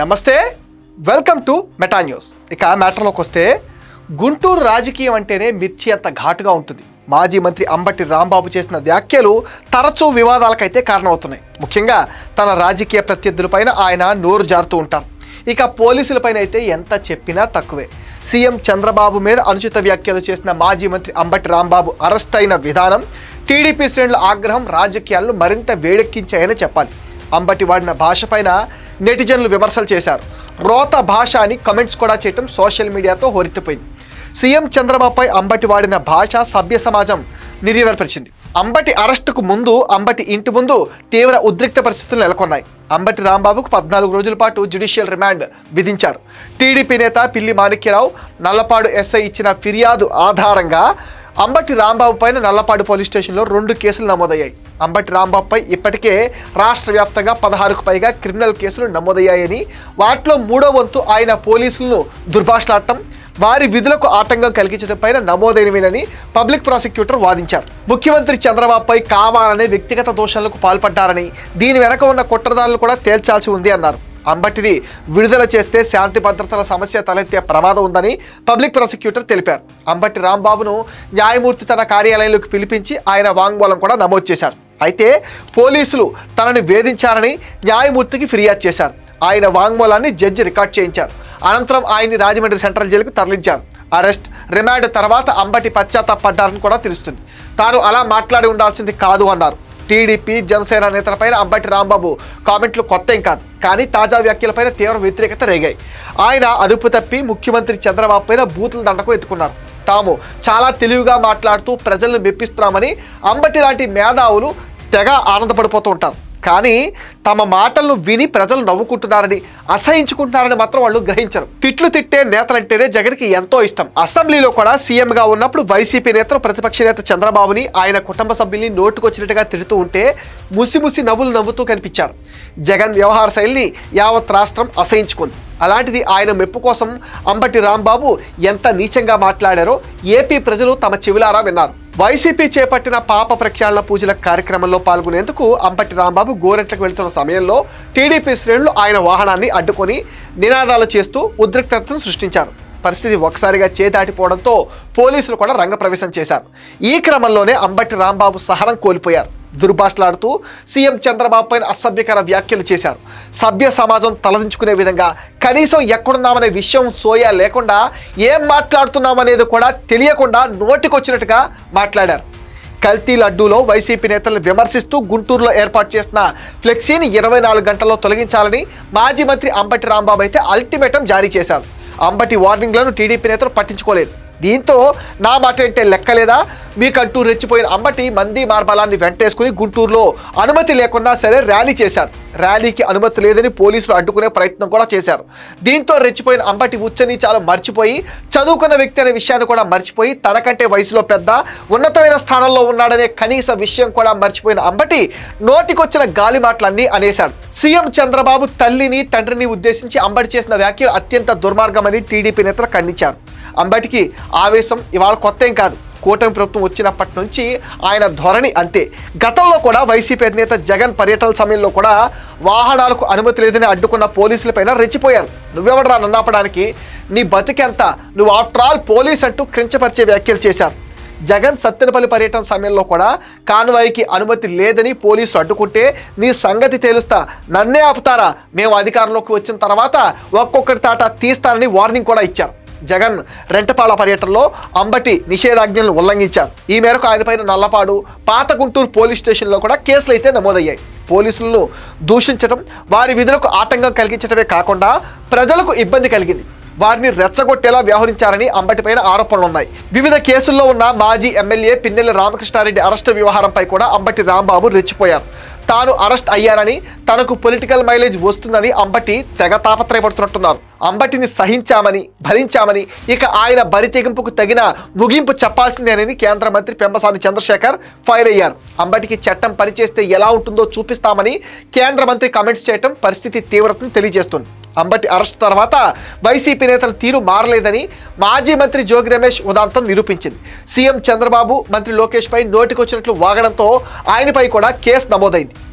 నమస్తే welcome to meta news. ఇక మ్యాటర్లోకి వస్తే గుంటూరు రాజకీయం అంటేనే మిర్చి అంత ఘాటుగా ఉంటుంది. మాజీ మంత్రి అంబటి రాంబాబు చేసిన వ్యాఖ్యలు తరచూ వివాదాలకైతే కారణమవుతున్నాయి. ముఖ్యంగా తన రాజకీయ ప్రత్యర్థులపైన ఆయన నోరు జారుతూ ఉంటారు. ఇక పోలీసులపైన అయితే ఎంత చెప్పినా తక్కువే. సీఎం చంద్రబాబు మీద అనుచిత వ్యాఖ్యలు చేసిన మాజీ మంత్రి అంబటి రాంబాబు అరెస్ట్ అయిన విధానం టీడీపీ శ్రేణుల ఆగ్రహం రాజకీయాలను మరింత వేడెక్కించాయని చెప్పాలి. అంబటి వాడిన భాషపైన నెటిజన్లు విమర్శలు చేశారు. రోత భాష అని కమెంట్స్ కూడా చేయటం సోషల్ మీడియాతో హోరెత్తిపోయింది. సీఎం చంద్రబాబుపై అంబటి వాడిన భాష సభ్య సమాజం నిర్వీర్పరిచింది అంబటి అరెస్టుకు ముందు అంబటి ఇంటి ముందు తీవ్ర ఉద్రిక్త పరిస్థితులు నెలకొన్నాయి. అంబటి రాంబాబుకు పద్నాలుగు రోజుల పాటు జ్యుడిషియల్ రిమాండ్ విధించారు. టీడీపీ నేత పిల్లి మాణిక్యరావు నల్లపాడు ఎస్ఐ ఇచ్చిన ఫిర్యాదు ఆధారంగా అంబటి రాంబాబు పైన నల్లపాడు పోలీస్ స్టేషన్లో రెండు కేసులు నమోదయ్యాయి. అంబటి రాంబాబుపై ఇప్పటికే రాష్ట్ర వ్యాప్తంగా పదహారుకు పైగా క్రిమినల్ కేసులు నమోదయ్యాయని వాటిలో మూడో వంతు ఆయన పోలీసులను దుర్భాషలాడటం వారి విధులకు ఆటంకం కలిగించడం పైన నమోదైనవేనని పబ్లిక్ ప్రాసిక్యూటర్ వాదించారు. ముఖ్యమంత్రి చంద్రబాబుపై కావాలనే వ్యక్తిగత దోషాలకు పాల్పడ్డారని దీని వెనక ఉన్న కుట్రదారులు కూడా తేల్చాల్సి ఉంది అన్నారు. అంబటిని విడుదల చేస్తే శాంతి భద్రతల సమస్య తలెత్తే ప్రమాదం ఉందని పబ్లిక్ ప్రాసిక్యూటర్ తెలిపారు. అంబటి రాంబాబును న్యాయమూర్తి తన కార్యాలయంలోకి పిలిపించి ఆయన వాంగ్మూలం కూడా నమోదు చేశారు. అయితే పోలీసులు తనని వేధించారని న్యాయమూర్తికి ఫిర్యాదు చేశారు. ఆయన వాంగ్మూలాన్ని జడ్జి రికార్డ్ చేయించారు. అనంతరం ఆయన్ని రాజమండ్రి సెంట్రల్ జైలుకు తరలించారు. అరెస్ట్ రిమాండ్ తర్వాత అంబటి పశ్చాత్తాపడ్డారని కూడా తెలుస్తుంది. తాను అలా మాట్లాడి ఉండాల్సింది కాదు అన్నారు. టీడీపీ జనసేన నేతలపైన అంబటి రాంబాబు కామెంట్లు కొత్త ఏం కాదు. కానీ తాజా వ్యాఖ్యలపైన తీవ్ర వ్యతిరేకత రేగాయి. ఆయన అదుపు తప్పి ముఖ్యమంత్రి చంద్రబాబు పైన బూతుల దండకు ఎత్తుకున్నారు. తాము చాలా తెలివిగా మాట్లాడుతూ ప్రజలను మెప్పిస్తున్నామని అంబటి లాంటి మేధావులు తెగ ఆనందపడిపోతూ ఉంటారు. కానీ తమ మాటలను విని ప్రజలు నవ్వుకుంటున్నారని అసహించుకుంటున్నారని మాత్రం వాళ్ళు గ్రహించరు. తిట్లు తిట్టే నేతలంటేనే జగన్కి ఎంతో ఇష్టం. అసెంబ్లీలో కూడా సీఎంగా ఉన్నప్పుడు వైసీపీ నేతలు ప్రతిపక్ష నేత చంద్రబాబుని ఆయన కుటుంబ సభ్యుల్ని నోటుకొచ్చినట్టుగా తిడుతూ ఉంటే ముసి ముసి నవ్వులు నవ్వుతూ కనిపించారు. జగన్ వ్యవహార శైలిని యావత్ రాష్ట్రం అసహించుకుంది. అలాంటిది ఆయన మెప్పు కోసం అంబటి రాంబాబు ఎంత నీచంగా మాట్లాడారో ఏపీ ప్రజలు తమ చెవిలారా విన్నారు. వైసీపీ చేపట్టిన పాప ప్రక్షాళన పూజల కార్యక్రమంలో పాల్గొనేందుకు అంబటి రాంబాబు గోరెట్లకు వెళ్తున్న సమయంలో టీడీపీ శ్రేణులు ఆయన వాహనాన్ని అడ్డుకొని నినాదాలు చేస్తూ ఉద్రిక్తతను సృష్టించారు. పరిస్థితి ఒకసారిగా చేదాటిపోవడంతో పోలీసులు కూడా రంగప్రవేశం చేశారు. ఈ క్రమంలోనే అంబటి రాంబాబు సహనం కోల్పోయారు. దుర్భాషలాడుతూ సీఎం చంద్రబాబు పైన అసభ్యకర వ్యాఖ్యలు చేశారు. సభ్య సమాజం తలదించుకునే విధంగా కనీసం ఎక్కడున్నామనే విషయం సోయా లేకుండా ఏం మాట్లాడుతున్నామనేది కూడా తెలియకుండా నోటికొచ్చినట్టుగా మాట్లాడారు. కల్తీ లడ్డూలో వైసీపీ నేతలను విమర్శిస్తూ గుంటూరులో ఏర్పాటు చేసిన ఫ్లెక్సీని ఇరవై నాలుగు గంటల్లో తొలగించాలని మాజీ మంత్రి అంబటి రాంబాబు అయితే అల్టిమేటం జారీ చేశారు. అంబటి వార్నింగ్లను టీడీపీ నేతలు పట్టించుకోలేదు. దీంతో నా మాట అంటే లెక్కలేదా? మీకంటూ రెచ్చిపోయిన అంబటి మంది మార్బలాన్ని వెంటేసుకుని గుంటూరులో అనుమతి లేకున్నా సరే ర్యాలీ చేశారు. ర్యాలీకి అనుమతి లేదని పోలీసులు అడ్డుకునే ప్రయత్నం కూడా చేశారు. దీంతో రెచ్చిపోయిన అంబటి ఉచ్చనీచాలు మర్చిపోయి చదువుకున్న వ్యక్తి అనే విషయాన్ని కూడా మర్చిపోయి తనకంటే వయసులో పెద్ద ఉన్నతమైన స్థానంలో ఉన్నాడనే కనీస విషయం కూడా మర్చిపోయిన అంబటి నోటికొచ్చిన గాలి మాటలన్నీ అనేశాడు. సీఎం చంద్రబాబు తల్లిని తండ్రిని ఉద్దేశించి అంబటి చేసిన వ్యాఖ్యలు అత్యంత దుర్మార్గమని టీడీపీ నేతలు ఖండించారు. అంబటికి ఆవేశం ఇవాళ కొత్త ఏం కాదు. కూటమి ప్రభుత్వం వచ్చినప్పటి నుంచి ఆయన ధోరణి అంతే. గతంలో కూడా వైసీపీ అధినేత జగన్ పర్యటన సమయంలో కూడా వాహనాలకు అనుమతి లేదని అడ్డుకున్న పోలీసులపైన రెచ్చిపోయారు. నువ్వెవడరా నన్నాపడానికి నీ బతికెంత? నువ్వు ఆఫ్టర్ ఆల్ పోలీస్ అంటూ క్రించపరిచే వ్యాఖ్యలు చేశారు. జగన్ సత్తెనపల్లి పర్యటన సమయంలో కూడా కాన్వాయికి అనుమతి లేదని పోలీసులు అడ్డుకుంటే నీ సంగతి తేలుస్తా. నన్నే ఆపుతారా? మేము అధికారంలోకి వచ్చిన తర్వాత ఒక్కొక్కటి తాట తీస్తానని వార్నింగ్ కూడా ఇచ్చారు. జగన్ రెంటపాల పర్యటనలో అంబటి నిషేధాజ్ఞలను ఉల్లంఘించారు. ఈ మేరకు ఆయనపైన నల్లపాడు పాత గుంటూరు పోలీస్ స్టేషన్లో కూడా కేసులు అయితే నమోదయ్యాయి. పోలీసులను దూషించడం వారి విధులకు ఆటంకం కలిగించడమే కాకుండా ప్రజలకు ఇబ్బంది కలిగింది. వారిని రెచ్చగొట్టేలా వ్యవహరించారని అంబటిపైన ఆరోపణలు ఉన్నాయి. వివిధ కేసుల్లో ఉన్న మాజీ ఎమ్మెల్యే పిన్నెల రామకృష్ణారెడ్డి అరెస్టు వ్యవహారంపై కూడా అంబటి రాంబాబు రెచ్చిపోయారు. తాను అరెస్ట్ అయ్యారని తనకు పొలిటికల్ మైలేజ్ వస్తుందని అంబటి తెగ తాపత్రయపడుతున్నట్టున్నారు. అంబటిని సహించామని భరించామని ఇక ఆయన బరి తెగింపుకు తగిన ముగింపు చెప్పాల్సిందేనని కేంద్ర మంత్రి పెంబసాని చంద్రశేఖర్ ఫైర్ అయ్యారు. అంబటికి చట్టం పనిచేస్తే ఎలా ఉంటుందో చూపిస్తామని కేంద్ర మంత్రి కమెంట్స్ చేయటం పరిస్థితి తీవ్రతను తెలియజేస్తుంది. అంబటి అరెస్ట్ తర్వాత వైసీపీ నేతల తీరు మారలేదని మాజీ మంత్రి జోగి రమేష్ ఉదాంతం నిరూపించింది. సీఎం చంద్రబాబు మంత్రి లోకేష్ పై నోటికొచ్చినట్లు వాగడంతో ఆయనపై కూడా కేసు నమోదైంది.